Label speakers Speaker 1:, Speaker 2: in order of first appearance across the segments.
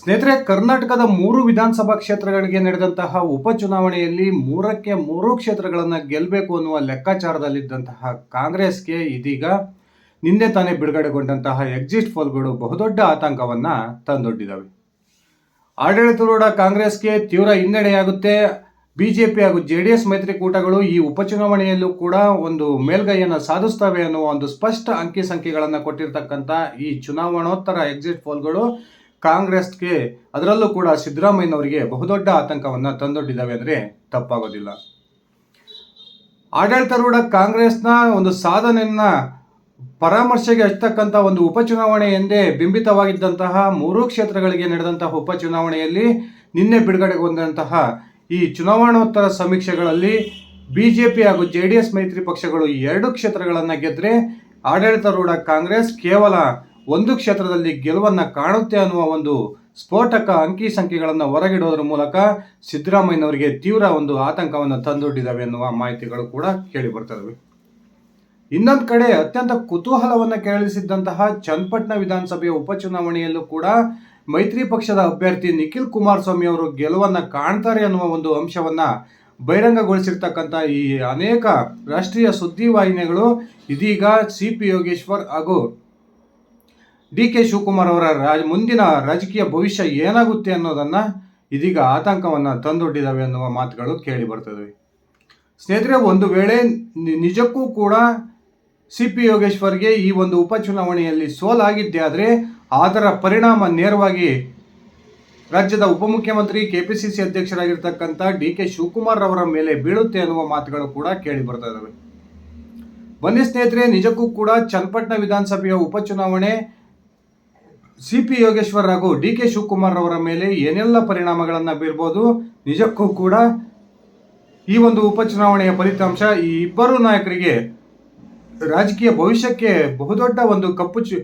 Speaker 1: ಸ್ನೇಹಿತರೆ, ಕರ್ನಾಟಕದ ಮೂರು ವಿಧಾನಸಭಾ ಕ್ಷೇತ್ರಗಳಿಗೆ ನಡೆದಂತಹ ಉಪಚುನಾವಣೆಯಲ್ಲಿ ಮೂರಕ್ಕೆ ಮೂರು ಕ್ಷೇತ್ರಗಳನ್ನು ಗೆಲ್ಲಬೇಕು ಅನ್ನುವ ಲೆಕ್ಕಾಚಾರದಲ್ಲಿದ್ದಂತಹ ಕಾಂಗ್ರೆಸ್ಗೆ ಇದೀಗ ನಿನ್ನೆ ತಾನೇ ಬಿಡುಗಡೆಗೊಂಡಂತಹ ಎಕ್ಸಿಟ್ ಪೋಲ್ಗಳು ಬಹುದೊಡ್ಡ ಆತಂಕವನ್ನು ತಂದೊಡ್ಡಿದ್ದಾವೆ ಆಡಳಿತಾರೂಢ ಕಾಂಗ್ರೆಸ್ಗೆ ತೀವ್ರ ಹಿನ್ನಡೆಯಾಗುತ್ತೆ. ಬಿಜೆಪಿ ಹಾಗೂ ಜೆ ಡಿ ಎಸ್ ಮೈತ್ರಿಕೂಟಗಳು ಈ ಉಪಚುನಾವಣೆಯಲ್ಲೂ ಕೂಡ ಒಂದು ಮೇಲ್ಗೈಯನ್ನು ಸಾಧಿಸ್ತವೆ ಅನ್ನುವ ಒಂದು ಸ್ಪಷ್ಟ ಅಂಕಿ ಸಂಖ್ಯೆಗಳನ್ನು ಕೊಟ್ಟಿರ್ತಕ್ಕಂಥ ಈ ಚುನಾವಣೋತ್ತರ ಎಕ್ಸಿಟ್ ಪೋಲ್ಗಳು ಕಾಂಗ್ರೆಸ್ಗೆ ಅದರಲ್ಲೂ ಕೂಡ ಸಿದ್ದರಾಮಯ್ಯನವರಿಗೆ ಬಹುದೊಡ್ಡ ಆತಂಕವನ್ನು ತಂದೊಡ್ಡಿದ್ದಾವೆ ಅಂದರೆ ತಪ್ಪಾಗೋದಿಲ್ಲ. ಆಡಳಿತಾರೂಢ ಕಾಂಗ್ರೆಸ್ನ ಒಂದು ಸಾಧನೆಯನ್ನ ಪರಾಮರ್ಶೆಗೆ ಹಚ್ಚತಕ್ಕಂಥ ಒಂದು ಉಪಚುನಾವಣೆ ಎಂದೇ ಬಿಂಬಿತವಾಗಿದ್ದಂತಹ ಮೂರು ಕ್ಷೇತ್ರಗಳಿಗೆ ನಡೆದಂತಹ ಉಪಚುನಾವಣೆಯಲ್ಲಿ ನಿನ್ನೆ ಬಿಡುಗಡೆಗೊಂಡಂತಹ ಈ ಚುನಾವಣೋತ್ತರ ಸಮೀಕ್ಷೆಗಳಲ್ಲಿ ಬಿ ಜೆ ಪಿ ಹಾಗೂ ಜೆ ಡಿ ಎಸ್ ಮೈತ್ರಿ ಪಕ್ಷಗಳು ಎರಡು ಕ್ಷೇತ್ರಗಳನ್ನು ಗೆದ್ದರೆ ಆಡಳಿತಾರೂಢ ಕಾಂಗ್ರೆಸ್ ಕೇವಲ ಒಂದು ಕ್ಷೇತ್ರದಲ್ಲಿ ಗೆಲುವನ್ನು ಕಾಣುತ್ತೆ ಅನ್ನುವ ಒಂದು ಸ್ಫೋಟಕ ಅಂಕಿ ಸಂಖ್ಯೆಗಳನ್ನು ಹೊರಗಿಡೋದ್ರ ಮೂಲಕ ಸಿದ್ದರಾಮಯ್ಯನವರಿಗೆ ತೀವ್ರ ಒಂದು ಆತಂಕವನ್ನು ತಂದೊಡ್ಡಿದ್ದಾವೆ ಎನ್ನುವ ಮಾಹಿತಿಗಳು ಕೂಡ ಕೇಳಿ ಬರ್ತವೆ ಇನ್ನೊಂದು ಕಡೆ ಅತ್ಯಂತ ಕುತೂಹಲವನ್ನು ಕೆರಳಿಸಿದ್ದಂತಹ ಚನ್ನಪಟ್ಟಣ ವಿಧಾನಸಭೆಯ ಉಪಚುನಾವಣೆಯಲ್ಲೂ ಕೂಡ ಮೈತ್ರಿ ಪಕ್ಷದ ಅಭ್ಯರ್ಥಿ ನಿಖಿಲ್ ಕುಮಾರಸ್ವಾಮಿ ಅವರು ಗೆಲುವನ್ನು ಕಾಣ್ತಾರೆ ಅನ್ನುವ ಒಂದು ಅಂಶವನ್ನ ಬಹಿರಂಗಗೊಳಿಸಿರ್ತಕ್ಕಂಥ ಈ ಅನೇಕ ರಾಷ್ಟ್ರೀಯ ಸುದ್ದಿವಾಹಿನಿಗಳು ಇದೀಗ ಸಿ ಪಿ ಯೋಗೇಶ್ವರ್ ಹಾಗೂ ಡಿ ಕೆ ಶಿವಕುಮಾರ್ ಅವರ ರಾಜ ಮುಂದಿನ ರಾಜಕೀಯ ಭವಿಷ್ಯ ಏನಾಗುತ್ತೆ ಅನ್ನೋದನ್ನ ಇದೀಗ ಆತಂಕವನ್ನು ತಂದೊಡ್ಡಿದ್ದಾವೆ ಅನ್ನುವ ಮಾತುಗಳು ಕೇಳಿ ಬರ್ತದೆ. ಸ್ನೇಹಿತರೆ, ಒಂದು ವೇಳೆ ನಿಜಕ್ಕೂ ಕೂಡ ಸಿ ಪಿ ಯೋಗೇಶ್ವರ್ಗೆ ಈ ಒಂದು ಉಪಚುನಾವಣೆಯಲ್ಲಿ ಸೋಲಾಗಿದ್ದೇ ಆದರೆ ಅದರ ಪರಿಣಾಮ ನೇರವಾಗಿ ರಾಜ್ಯದ ಉಪಮುಖ್ಯಮಂತ್ರಿ, ಕೆ ಪಿ ಸಿ ಸಿ ಅಧ್ಯಕ್ಷರಾಗಿರ್ತಕ್ಕಂಥ ಡಿ ಕೆ ಶಿವಕುಮಾರ್ ಅವರ ಮೇಲೆ ಬೀಳುತ್ತೆ ಅನ್ನುವ ಮಾತುಗಳು ಕೂಡ ಕೇಳಿ ಬರ್ತಾ ಇದ್ದಾವೆ ಬನ್ನಿ ಸ್ನೇಹಿತರೆ, ನಿಜಕ್ಕೂ ಕೂಡ ಚನ್ನಪಟ್ಟಣ ವಿಧಾನಸಭೆಯ ಉಪಚುನಾವಣೆ ಸಿ ಪಿ ಯೋಗೇಶ್ವರ್ ಹಾಗೂ ಡಿ ಕೆ ಶಿವಕುಮಾರ್ ಅವರ ಮೇಲೆ ಏನೆಲ್ಲ ಪರಿಣಾಮಗಳನ್ನು ಬೀರ್ಬೋದು ನಿಜಕ್ಕೂ ಕೂಡ ಈ ಒಂದು ಉಪಚುನಾವಣೆಯ ಫಲಿತಾಂಶ ಈ ಇಬ್ಬರು ನಾಯಕರಿಗೆ ರಾಜಕೀಯ ಭವಿಷ್ಯಕ್ಕೆ ಬಹುದೊಡ್ಡ ಒಂದು ಕಪ್ಪು ಚು,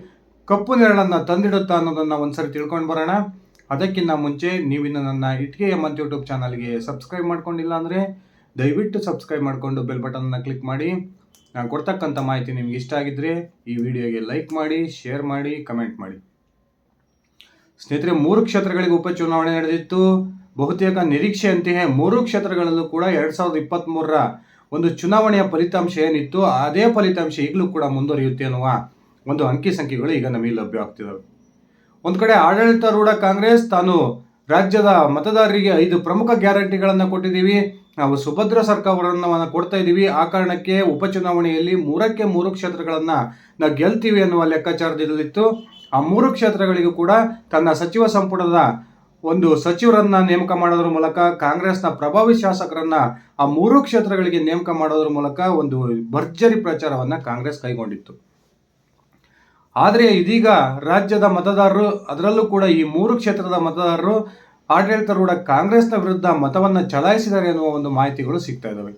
Speaker 1: ಕಪ್ಪು ನೆರಳನ್ನು ತಂದಿಡುತ್ತಾ ಅನ್ನೋದನ್ನು ಒಂದ್ಸರಿ ತಿಳ್ಕೊಂಡು ಬರೋಣ. ಅದಕ್ಕಿಂತ ಮುಂಚೆ ನೀವಿನ್ನು ನನ್ನ ಇಟ್ಕೆ ಅಂತ ಯೂಟ್ಯೂಬ್ ಚಾನಲ್ಗೆ ಸಬ್ಸ್ಕ್ರೈಬ್ ಮಾಡ್ಕೊಂಡಿಲ್ಲ ಅಂದರೆ ದಯವಿಟ್ಟು ಸಬ್ಸ್ಕ್ರೈಬ್ ಮಾಡಿಕೊಂಡು ಬೆಲ್ ಬಟನನ್ನು ಕ್ಲಿಕ್ ಮಾಡಿ. ನಾನು ಕೊಡ್ತಕ್ಕಂಥ ಮಾಹಿತಿ ನಿಮ್ಗೆ ಇಷ್ಟ ಆಗಿದ್ದರೆ ಈ ವಿಡಿಯೋಗೆ ಲೈಕ್ ಮಾಡಿ, ಶೇರ್ ಮಾಡಿ, ಕಮೆಂಟ್ ಮಾಡಿ. ಸ್ನೇಹಿತರೆ, ಮೂರು ಕ್ಷೇತ್ರಗಳಿಗೆ ಉಪಚುನಾವಣೆ ನಡೆದಿತ್ತು. ಬಹುತೇಕ ನಿರೀಕ್ಷೆಯಂತೆಯೇ ಮೂರು ಕ್ಷೇತ್ರಗಳಲ್ಲೂ ಕೂಡ ಎರಡು ಸಾವಿರದ ಇಪ್ಪತ್ತ್ಮೂರರ ಒಂದು ಚುನಾವಣೆಯ ಫಲಿತಾಂಶ ಏನಿತ್ತು, ಅದೇ ಫಲಿತಾಂಶ ಈಗಲೂ ಕೂಡ ಮುಂದುವರಿಯುತ್ತೆ ಅನ್ನುವ ಒಂದು ಅಂಕಿ ಸಂಖ್ಯೆಗಳು ಈಗ ನಮಗೆ ಲಭ್ಯವಾಗ್ತಿದ್ದಾವೆ ಒಂದು ಕಡೆ ಆಡಳಿತಾರೂಢ ಕಾಂಗ್ರೆಸ್, ತಾನು ರಾಜ್ಯದ ಮತದಾರರಿಗೆ ಐದು ಪ್ರಮುಖ ಗ್ಯಾರಂಟಿಗಳನ್ನು ಕೊಟ್ಟಿದ್ದೀವಿ. ನಾವು ಸುಭದ್ರ ಸರ್ಕಾರವನ್ನು ಕೊಡ್ತಾ ಇದ್ದೀವಿ. ಆ ಕಾರಣಕ್ಕೆ ಉಪಚುನಾವಣೆಯಲ್ಲಿ ಮೂರಕ್ಕೆ ಮೂರು ಕ್ಷೇತ್ರಗಳನ್ನು ನಾವು ಗೆಲ್ತೀವಿ ಅನ್ನುವ ಲೆಕ್ಕಾಚಾರದಲ್ಲಿತ್ತು. ಆ ಮೂರು ಕ್ಷೇತ್ರಗಳಿಗೂ ಕೂಡ ತನ್ನ ಸಚಿವ ಸಂಪುಟದ ಒಂದು ಸಚಿವರನ್ನ ನೇಮಕ ಮಾಡೋದ್ರ ಮೂಲಕ, ಕಾಂಗ್ರೆಸ್ನ ಪ್ರಭಾವಿ ಶಾಸಕರನ್ನ ಆ ಮೂರು ಕ್ಷೇತ್ರಗಳಿಗೆ ನೇಮಕ ಮಾಡೋದ್ರ ಮೂಲಕ ಒಂದು ಭರ್ಜರಿ ಪ್ರಚಾರವನ್ನ ಕಾಂಗ್ರೆಸ್ ಕೈಗೊಂಡಿತ್ತು. ಆದರೆ ಇದೀಗ ರಾಜ್ಯದ ಮತದಾರರು, ಅದರಲ್ಲೂ ಕೂಡ ಈ ಮೂರು ಕ್ಷೇತ್ರದ ಮತದಾರರು ಆಡಳಿತಾರೂಢ ಕಾಂಗ್ರೆಸ್ನ ವಿರುದ್ಧ ಮತವನ್ನು ಚಲಾಯಿಸಿದ್ದಾರೆ ಎನ್ನುವ ಒಂದು ಮಾಹಿತಿಗಳು ಸಿಗ್ತಾ ಇದ್ದಾವೆ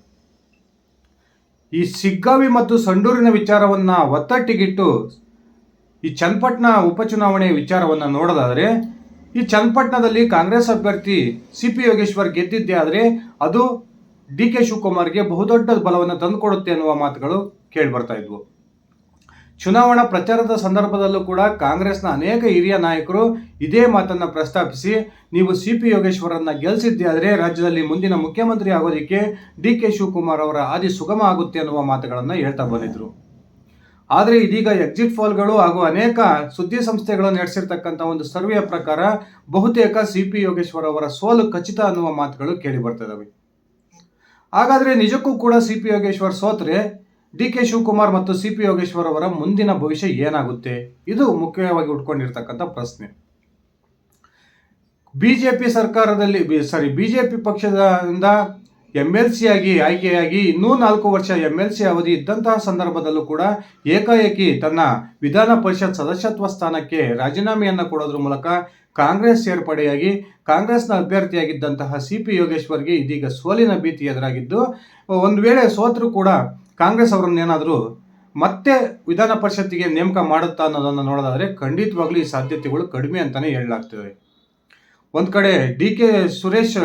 Speaker 1: ಈ ಸಿಗ್ಗಾವಿ ಮತ್ತು ಸಂಡೂರಿನ ವಿಚಾರವನ್ನ ಒತ್ತಟ್ಟಿಗಿಟ್ಟು ಈ ಚನ್ನಪಟ್ಟಣ ಉಪಚುನಾವಣೆಯ ವಿಚಾರವನ್ನ ನೋಡೋದಾದರೆ, ಈ ಚನ್ನಪಟ್ಟಣದಲ್ಲಿ ಕಾಂಗ್ರೆಸ್ ಅಭ್ಯರ್ಥಿ ಸಿ ಪಿ ಯೋಗೇಶ್ವರ್ ಗೆದ್ದಿದ್ದೆ ಆದರೆ ಅದು ಡಿ ಕೆ ಶಿವಕುಮಾರ್ಗೆ ಬಹುದೊಡ್ಡ ಬಲವನ್ನು ತಂದುಕೊಡುತ್ತೆ ಅನ್ನುವ ಮಾತುಗಳು ಕೇಳಿಬರ್ತಾ ಇದ್ವು. ಚುನಾವಣಾ ಪ್ರಚಾರದ ಸಂದರ್ಭದಲ್ಲೂ ಕೂಡ ಕಾಂಗ್ರೆಸ್ನ ಅನೇಕ ಹಿರಿಯ ನಾಯಕರು ಇದೇ ಮಾತನ್ನ ಪ್ರಸ್ತಾಪಿಸಿ, ನೀವು ಸಿ ಪಿ ಯೋಗೇಶ್ವರನ್ನ ಗೆಲ್ಲಿಸಿದ್ದೆ ಆದರೆ ರಾಜ್ಯದಲ್ಲಿ ಮುಂದಿನ ಮುಖ್ಯಮಂತ್ರಿ ಆಗೋದಕ್ಕೆ ಡಿ ಕೆ ಶಿವಕುಮಾರ್ ಅವರ ಹಾದಿ ಸುಗಮ ಆಗುತ್ತೆ ಅನ್ನುವ ಮಾತುಗಳನ್ನು ಹೇಳ್ತಾ ಬಂದಿದ್ರು. ಆದರೆ ಇದೀಗ ಎಕ್ಸಿಟ್ ಫಾಲ್ಗಳು ಹಾಗೂ ಅನೇಕ ಸುದ್ದಿ ಸಂಸ್ಥೆಗಳು ನಡೆಸಿರ್ತಕ್ಕಂಥ ಒಂದು ಸರ್ವೆಯ ಪ್ರಕಾರ ಬಹುತೇಕ ಸಿ ಪಿ ಯೋಗೇಶ್ವರ್ ಅವರ ಸೋಲು ಖಚಿತ ಅನ್ನುವ ಮಾತುಗಳು ಕೇಳಿ ಬರ್ತಿದ್ದಾವೆ ಹಾಗಾದ್ರೆ ನಿಜಕ್ಕೂ ಕೂಡ ಸಿ ಪಿ ಯೋಗೇಶ್ವರ್ ಸೋತ್ರೆ ಡಿ ಕೆ ಶಿವಕುಮಾರ್ ಮತ್ತು ಸಿ ಪಿ ಯೋಗೇಶ್ವರ್ ಅವರ ಮುಂದಿನ ಭವಿಷ್ಯ ಏನಾಗುತ್ತೆ? ಇದು ಮುಖ್ಯವಾಗಿ ಉಟ್ಕೊಂಡಿರ್ತಕ್ಕಂಥ ಪ್ರಶ್ನೆ. ಬಿಜೆಪಿ ಸರ್ಕಾರದಲ್ಲಿ ಸಾರಿ ಬಿಜೆಪಿ ಪಕ್ಷದಿಂದ ಎಂ ಎಲ್ ಸಿ ಆಗಿ ಆಯ್ಕೆಯಾಗಿ ಇನ್ನೂ ನಾಲ್ಕು ವರ್ಷ ಎಂ ಎಲ್ ಸಿ ಅವಧಿ ಇದ್ದಂತಹ ಸಂದರ್ಭದಲ್ಲೂ ಕೂಡ ಏಕಾಏಕಿ ತನ್ನ ವಿಧಾನ ಪರಿಷತ್ ಸದಸ್ಯತ್ವ ಸ್ಥಾನಕ್ಕೆ ರಾಜೀನಾಮೆಯನ್ನು ಕೊಡೋದ್ರ ಮೂಲಕ ಕಾಂಗ್ರೆಸ್ ಸೇರ್ಪಡೆಯಾಗಿ, ಕಾಂಗ್ರೆಸ್ನ ಅಭ್ಯರ್ಥಿಯಾಗಿದ್ದಂತಹ ಸಿ ಪಿ ಯೋಗೇಶ್ವರ್ಗೆ ಇದೀಗ ಸೋಲಿನ ಭೀತಿ ಎದುರಾಗಿದ್ದು, ಒಂದು ವೇಳೆ ಸೋತರೂ ಕೂಡ ಕಾಂಗ್ರೆಸ್ ಅವರನ್ನೇನಾದರೂ ಮತ್ತೆ ವಿಧಾನ ಪರಿಷತ್ತಿಗೆ ನೇಮಕ ಮಾಡುತ್ತಾ ಅನ್ನೋದನ್ನು ನೋಡೋದಾದರೆ ಖಂಡಿತವಾಗ್ಲೂ ಈ ಸಾಧ್ಯತೆಗಳು ಕಡಿಮೆ ಅಂತಲೇ ಹೇಳಲಾಗ್ತದೆ. ಒಂದು ಕಡೆ ಡಿ ಕೆ ಸುರೇಶ್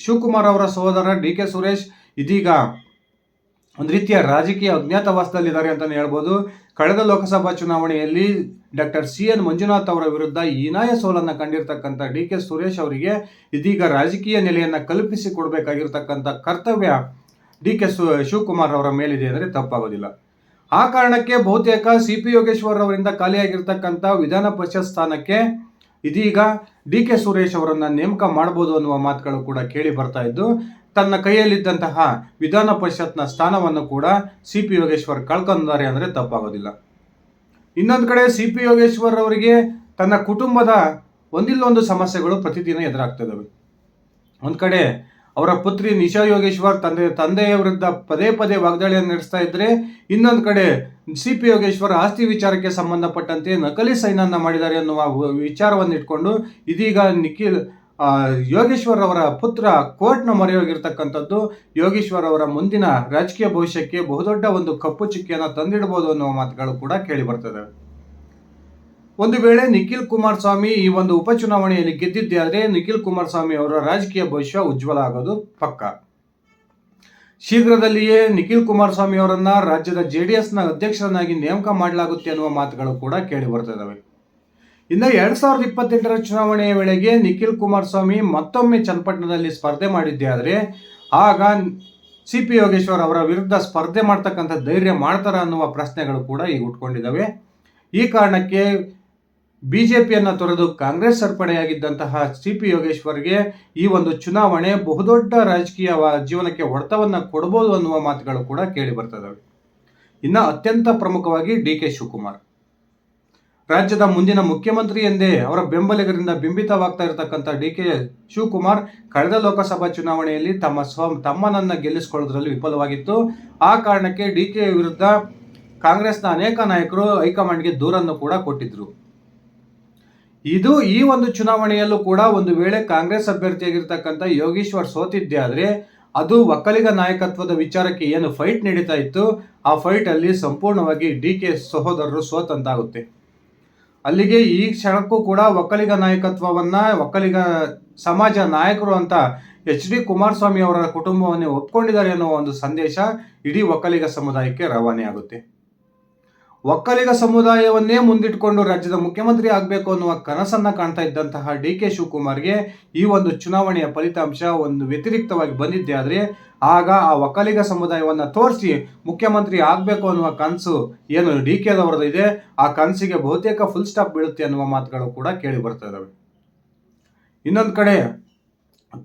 Speaker 1: ಶಿವಕುಮಾರ್ ಅವರ ಸಹೋದರ ಡಿ ಕೆ ಸುರೇಶ್ ಇದೀಗ ಒಂದು ರೀತಿಯ ರಾಜಕೀಯ ಅಜ್ಞಾತವಾಸದಲ್ಲಿದ್ದಾರೆ ಅಂತಲೇ ಹೇಳ್ಬೋದು. ಕಳೆದ ಲೋಕಸಭಾ ಚುನಾವಣೆಯಲ್ಲಿ ಡಾಕ್ಟರ್ ಸಿ ಎನ್ ಮಂಜುನಾಥ್ ಅವರ ವಿರುದ್ಧ ಹೀನಾಯ ಸೋಲನ್ನು ಕಂಡಿರ್ತಕ್ಕಂಥ ಡಿ ಕೆ ಸುರೇಶ್ ಅವರಿಗೆ ಇದೀಗ ರಾಜಕೀಯ ನೆಲೆಯನ್ನು ಕಲ್ಪಿಸಿ ಕೊಡಬೇಕಾಗಿರ್ತಕ್ಕಂಥ ಕರ್ತವ್ಯ ಡಿ ಕೆ ಸು, ಶಿವಕುಮಾರ್ ಅವರ ಮೇಲಿದೆ ಅಂದರೆ ತಪ್ಪಾಗೋದಿಲ್ಲ. ಆ ಕಾರಣಕ್ಕೆ ಬಹುತೇಕ ಸಿ ಪಿ ಯೋಗೇಶ್ವರ್ ಅವರಿಂದ ಖಾಲಿಯಾಗಿರ್ತಕ್ಕಂಥ ವಿಧಾನ ಪರಿಷತ್ ಸ್ಥಾನಕ್ಕೆ ಇದೀಗ ಡಿ ಕೆ ಸುರೇಶ್ ಅವರನ್ನ ನೇಮಕ ಮಾಡಬಹುದು ಅನ್ನುವ ಮಾತುಗಳು ಕೂಡ ಕೇಳಿ ಬರ್ತಾ ಇದ್ದು, ತನ್ನ ಕೈಯಲ್ಲಿದ್ದಂತಹ ವಿಧಾನ ಪರಿಷತ್ನ ಸ್ಥಾನವನ್ನು ಕೂಡ ಸಿ ಪಿ ಯೋಗೇಶ್ವರ್ ಕಳ್ಕೊಂಡಿದ್ದಾರೆ ಅಂದರೆ ತಪ್ಪಾಗೋದಿಲ್ಲ. ಇನ್ನೊಂದು ಕಡೆ ಸಿ ಪಿ ಯೋಗೇಶ್ವರ್ ಅವರಿಗೆ ತನ್ನ ಕುಟುಂಬದ ಒಂದಿಲ್ಲೊಂದು ಸಮಸ್ಯೆಗಳು ಪ್ರತಿದಿನ ಎದುರಾಗ್ತಿದ್ದಾವೆ ಒಂದು ಕಡೆ ಅವರ ಪುತ್ರಿ ನಿಶಾ ಯೋಗೇಶ್ವರ್ ತಂದೆ, ತಂದೆಯ ವಿರುದ್ಧ ಪದೇ ಪದೇ ವಾಗ್ದಾಳಿಯನ್ನು ನಡೆಸ್ತಾ ಇದ್ರೆ ಇನ್ನೊಂದು ಕಡೆ ಸಿ ಪಿ ಯೋಗೇಶ್ವರ್ ಆಸ್ತಿ ವಿಚಾರಕ್ಕೆ ಸಂಬಂಧಪಟ್ಟಂತೆ ನಕಲಿ ಸೈನನ್ನ ಮಾಡಿದ್ದಾರೆ ಅನ್ನುವ ವಿಚಾರವನ್ನು ಇಟ್ಕೊಂಡು ಇದೀಗ ನಿಖಿಲ್ ಯೋಗೇಶ್ವರ್ ಅವರ ಪುತ್ರ ಕೋರ್ಟ್ನ ಮೊರೆ ಹೋಗಿರ್ತಕ್ಕಂಥದ್ದು ಯೋಗೇಶ್ವರ್ ಅವರ ಮುಂದಿನ ರಾಜಕೀಯ ಭವಿಷ್ಯಕ್ಕೆ ಬಹುದೊಡ್ಡ ಒಂದು ಕಪ್ಪು ಚುಕ್ಕಿಯನ್ನು ತಂದಿಡಬಹುದು ಅನ್ನುವ ಮಾತುಗಳು ಕೂಡ ಕೇಳಿ ಬರ್ತದೆ. ಒಂದು ವೇಳೆ ನಿಖಿಲ್ ಕುಮಾರಸ್ವಾಮಿ ಈ ಒಂದು ಉಪಚುನಾವಣೆಯಲ್ಲಿ ಗೆದ್ದಿದ್ದೆ ಆದರೆ ನಿಖಿಲ್ ಕುಮಾರಸ್ವಾಮಿ ಅವರ ರಾಜಕೀಯ ಭವಿಷ್ಯ ಉಜ್ವಲ ಆಗೋದು ಪಕ್ಕ. ಶೀಘ್ರದಲ್ಲಿಯೇ ನಿಖಿಲ್ ಕುಮಾರಸ್ವಾಮಿ ಅವರನ್ನ ರಾಜ್ಯದ ಜೆ ಡಿ ಎಸ್ನ ಅಧ್ಯಕ್ಷರನ್ನಾಗಿ ನೇಮಕ ಮಾಡಲಾಗುತ್ತೆ ಅನ್ನುವ ಮಾತುಗಳು ಕೂಡ ಕೇಳಿ ಬರ್ತಿದ್ದಾವೆ ಇನ್ನು ಎರಡ್ ಸಾವಿರದ ಇಪ್ಪತ್ತೆಂಟರ ಚುನಾವಣೆಯ ವೇಳೆಗೆ ನಿಖಿಲ್ ಕುಮಾರಸ್ವಾಮಿ ಮತ್ತೊಮ್ಮೆ ಚನ್ನಪಟ್ಟಣದಲ್ಲಿ ಸ್ಪರ್ಧೆ ಮಾಡಿದ್ದೆ ಆದರೆ ಆಗ ಸಿ ಪಿ ಯೋಗೇಶ್ವರ್ ಅವರ ವಿರುದ್ಧ ಸ್ಪರ್ಧೆ ಮಾಡ್ತಕ್ಕಂಥ ಧೈರ್ಯ ಮಾಡ್ತಾರ ಅನ್ನುವ ಪ್ರಶ್ನೆಗಳು ಕೂಡ ಈಗ ಉಟ್ಕೊಂಡಿದ್ದಾವೆ ಈ ಕಾರಣಕ್ಕೆ ಬಿ ಜೆ ಪಿಯನ್ನು ತೊರೆದು ಕಾಂಗ್ರೆಸ್ ಸರ್ಪಡೆಯಾಗಿದ್ದಂತಹ ಸಿ ಪಿ ಯೋಗೇಶ್ವರ್ಗೆ ಈ ಒಂದು ಚುನಾವಣೆ ಬಹುದೊಡ್ಡ ರಾಜಕೀಯ ಜೀವನಕ್ಕೆ ಹೊಡೆತವನ್ನು ಕೊಡಬಹುದು ಅನ್ನುವ ಮಾತುಗಳು ಕೂಡ ಕೇಳಿ ಬರ್ತದವೆ. ಇನ್ನು ಅತ್ಯಂತ ಪ್ರಮುಖವಾಗಿ ಡಿ ಕೆ ಶಿವಕುಮಾರ್. ರಾಜ್ಯದ ಮುಂದಿನ ಮುಖ್ಯಮಂತ್ರಿ ಎಂದೇ ಅವರ ಬೆಂಬಲಿಗರಿಂದ ಬಿಂಬಿತವಾಗ್ತಾ ಇರತಕ್ಕಂಥ ಡಿ ಕೆ ಶಿವಕುಮಾರ್ ಕಳೆದ ಲೋಕಸಭಾ ಚುನಾವಣೆಯಲ್ಲಿ ತಮ್ಮ ಸ್ವ, ತಮ್ಮನನ್ನ ಗೆಲ್ಲಿಸಿಕೊಳ್ಳೋದ್ರಲ್ಲಿ ವಿಫಲವಾಗಿತ್ತು. ಆ ಕಾರಣಕ್ಕೆ ಡಿ ಕೆ ವಿರುದ್ಧ ಕಾಂಗ್ರೆಸ್ನ ಅನೇಕ ನಾಯಕರು ಹೈಕಮಾಂಡ್ಗೆ ದೂರನ್ನು ಕೂಡ ಕೊಟ್ಟಿದ್ರು. ಇದು ಈ ಒಂದು ಚುನಾವಣೆಯಲ್ಲೂ ಕೂಡ ಒಂದು ವೇಳೆ ಕಾಂಗ್ರೆಸ್ ಅಭ್ಯರ್ಥಿಯಾಗಿರ್ತಕ್ಕಂಥ ಯೋಗೀಶ್ವರ್ ಸೋತಿದ್ದೆ ಆದರೆ ಅದು ಒಕ್ಕಲಿಗ ನಾಯಕತ್ವದ ವಿಚಾರಕ್ಕೆ ಏನು ಫೈಟ್ ನಡೀತಾ ಇತ್ತು, ಆ ಫೈಟ್ ಅಲ್ಲಿ ಸಂಪೂರ್ಣವಾಗಿ ಡಿ ಕೆ ಸಹೋದರರು ಸೋತಂತಾಗುತ್ತೆ. ಅಲ್ಲಿಗೆ ಈ ಕ್ಷಣಕ್ಕೂ ಕೂಡ ಒಕ್ಕಲಿಗ ನಾಯಕತ್ವವನ್ನ, ಒಕ್ಕಲಿಗ ಸಮಾಜ ನಾಯಕರು ಅಂತ ಎಚ್ ಡಿ ಕುಮಾರಸ್ವಾಮಿ ಅವರ ಕುಟುಂಬವನ್ನೇ ಒಪ್ಕೊಂಡಿದ್ದಾರೆ ಅನ್ನೋ ಒಂದು ಸಂದೇಶ ಇಡೀ ಒಕ್ಕಲಿಗ ಸಮುದಾಯಕ್ಕೆ ರವಾನೆ ಆಗುತ್ತೆ ಒಕ್ಕಲಿಗ ಸಮುದಾಯವನ್ನೇ ಮುಂದಿಟ್ಟುಕೊಂಡು ರಾಜ್ಯದ ಮುಖ್ಯಮಂತ್ರಿ ಆಗಬೇಕು ಅನ್ನುವ ಕನಸನ್ನ ಕಾಣ್ತಾ ಇದ್ದಂತಹ ಡಿ ಕೆ ಶಿವಕುಮಾರ್ಗೆ ಈ ಒಂದು ಚುನಾವಣೆಯ ಫಲಿತಾಂಶ ಒಂದು ವ್ಯತಿರಿಕ್ತವಾಗಿ ಬಂದಿದ್ದೆ ಆದರೆ ಆಗ ಆ ಒಕ್ಕಲಿಗ ಸಮುದಾಯವನ್ನು ತೋರಿಸಿ ಮುಖ್ಯಮಂತ್ರಿ ಆಗಬೇಕು ಅನ್ನುವ ಕನಸು ಏನು ಡಿ ಕೆ ಇದೆ, ಆ ಕನಸಿಗೆ ಬಹುತೇಕ ಫುಲ್ ಸ್ಟಾಪ್ ಬೀಳುತ್ತೆ ಅನ್ನುವ ಮಾತುಗಳು ಕೂಡ ಕೇಳಿ ಬರ್ತಾ ಇದ್ದಾವೆ ಇನ್ನೊಂದು ಕಡೆ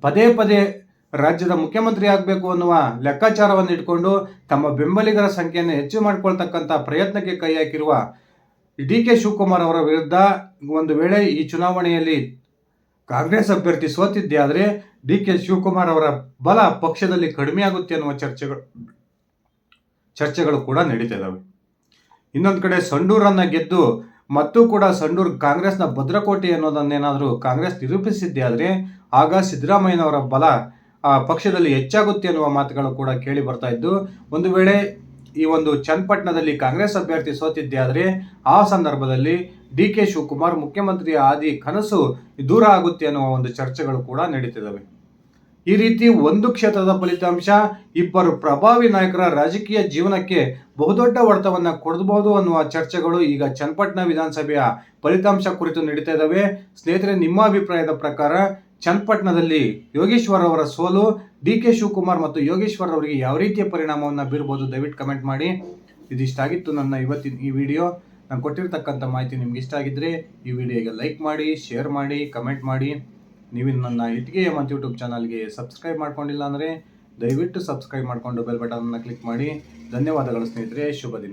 Speaker 1: ಪದೇ ಪದೇ ರಾಜ್ಯದ ಮುಖ್ಯಮಂತ್ರಿ ಆಗಬೇಕು ಅನ್ನುವ ಲೆಕ್ಕಾಚಾರವನ್ನು ಇಟ್ಕೊಂಡು ತಮ್ಮ ಬೆಂಬಲಿಗರ ಸಂಖ್ಯೆಯನ್ನು ಹೆಚ್ಚು ಮಾಡಿಕೊಳ್ತಕ್ಕಂಥ ಪ್ರಯತ್ನಕ್ಕೆ ಕೈ ಹಾಕಿರುವ ಡಿ ಕೆ ಶಿವಕುಮಾರ್ ಅವರ ವಿರುದ್ಧ ಒಂದು ವೇಳೆ ಈ ಚುನಾವಣೆಯಲ್ಲಿ ಕಾಂಗ್ರೆಸ್ ಅಭ್ಯರ್ಥಿ ಸೋತಿದ್ದೆ ಆದರೆ ಡಿ ಕೆ ಶಿವಕುಮಾರ್ ಅವರ ಬಲ ಪಕ್ಷದಲ್ಲಿ ಕಡಿಮೆ ಆಗುತ್ತೆ ಅನ್ನುವ ಚರ್ಚೆಗಳು ಚರ್ಚೆಗಳು ಕೂಡ ನಡೀತಾ ಇದ್ದಾವೆ ಇನ್ನೊಂದು ಕಡೆ ಸಂಡೂರನ್ನು ಗೆದ್ದು ಮತ್ತು ಕೂಡ ಸಂಡೂರು ಕಾಂಗ್ರೆಸ್ನ ಭದ್ರಕೋಟೆ ಅನ್ನೋದನ್ನೇನಾದರೂ ಕಾಂಗ್ರೆಸ್ ನಿರೂಪಿಸಿದ್ದೆ ಆದರೆ ಆಗ ಸಿದ್ದರಾಮಯ್ಯನವರ ಬಲ ಪಕ್ಷದಲ್ಲಿ ಹೆಚ್ಚಾಗುತ್ತೆ ಅನ್ನುವ ಮಾತುಗಳು ಕೂಡ ಕೇಳಿ ಬರ್ತಾ ಇದ್ದು, ಒಂದು ವೇಳೆ ಈ ಒಂದು ಚನ್ನಪಟ್ಟಣದಲ್ಲಿ ಕಾಂಗ್ರೆಸ್ ಅಭ್ಯರ್ಥಿ ಸೋತಿದ್ದೆ ಆದರೆ ಆ ಸಂದರ್ಭದಲ್ಲಿ ಡಿ ಕೆ ಶಿವಕುಮಾರ್ ಮುಖ್ಯಮಂತ್ರಿ ಆದಿ ಕನಸು ದೂರ ಆಗುತ್ತೆ ಅನ್ನುವ ಒಂದು ಚರ್ಚೆಗಳು ಕೂಡ ನಡೀತಿದ್ದಾವೆ. ಈ ರೀತಿ ಒಂದು ಕ್ಷೇತ್ರದ ಫಲಿತಾಂಶ, ಇಬ್ಬರು ಪ್ರಭಾವಿ ನಾಯಕರ ರಾಜಕೀಯ ಜೀವನಕ್ಕೆ ಬಹುದೊಡ್ಡ ಹೊಡೆತವನ್ನು ಕೊಡಬಹುದು ಅನ್ನುವ ಚರ್ಚೆಗಳು ಈಗ ಚನ್ನಪಟ್ಟಣ ವಿಧಾನಸಭೆಯ ಫಲಿತಾಂಶ ಕುರಿತು ನಡೀತಾ ಇದ್ದಾವೆ. ಸ್ನೇಹಿತರೆ, ನಿಮ್ಮ ಅಭಿಪ್ರಾಯದ ಪ್ರಕಾರ ಚನ್ನಪಟ್ಟಣದಲ್ಲಿ ಯೋಗೇಶ್ವರ್ ಅವರ ಸೋಲು, ಡಿ ಕೆ ಶಿವಕುಮಾರ್ ಮತ್ತು ಯೋಗೇಶ್ವರ್ ಅವರಿಗೆ ಯಾವ ರೀತಿಯ ಪರಿಣಾಮವನ್ನು ಬೀರ್ಬೋದು ದಯವಿಟ್ಟು ಕಮೆಂಟ್ ಮಾಡಿ. ಇದಿಷ್ಟಾಗಿತ್ತು ನನ್ನ ಇವತ್ತಿನ ಈ ವಿಡಿಯೋ ನಾನು ಕೊಟ್ಟಿರ್ತಕ್ಕಂಥ ಮಾಹಿತಿ ನಿಮ್ಗೆ ಇಷ್ಟ ಆಗಿದ್ದರೆ ಈ ವಿಡಿಯೋಗೆ ಲೈಕ್ ಮಾಡಿ ಶೇರ್ ಮಾಡಿ ಕಮೆಂಟ್ ಮಾಡಿ. ನೀವು ನನ್ನ ಇಟ್ಗೆ ಮತ್ತು ಯೂಟ್ಯೂಬ್ ಚಾನಲ್ಗೆ ಸಬ್ಸ್ಕ್ರೈಬ್ ಮಾಡ್ಕೊಂಡಿಲ್ಲ ಅಂದರೆ ದಯವಿಟ್ಟು ಸಬ್ಸ್ಕ್ರೈಬ್ ಮಾಡಿಕೊಂಡು ಬೆಲ್ ಬಟನ್ನ ಕ್ಲಿಕ್ ಮಾಡಿ. ಧನ್ಯವಾದಗಳು ಸ್ನೇಹಿತರೆ, ಶುಭ ದಿನ.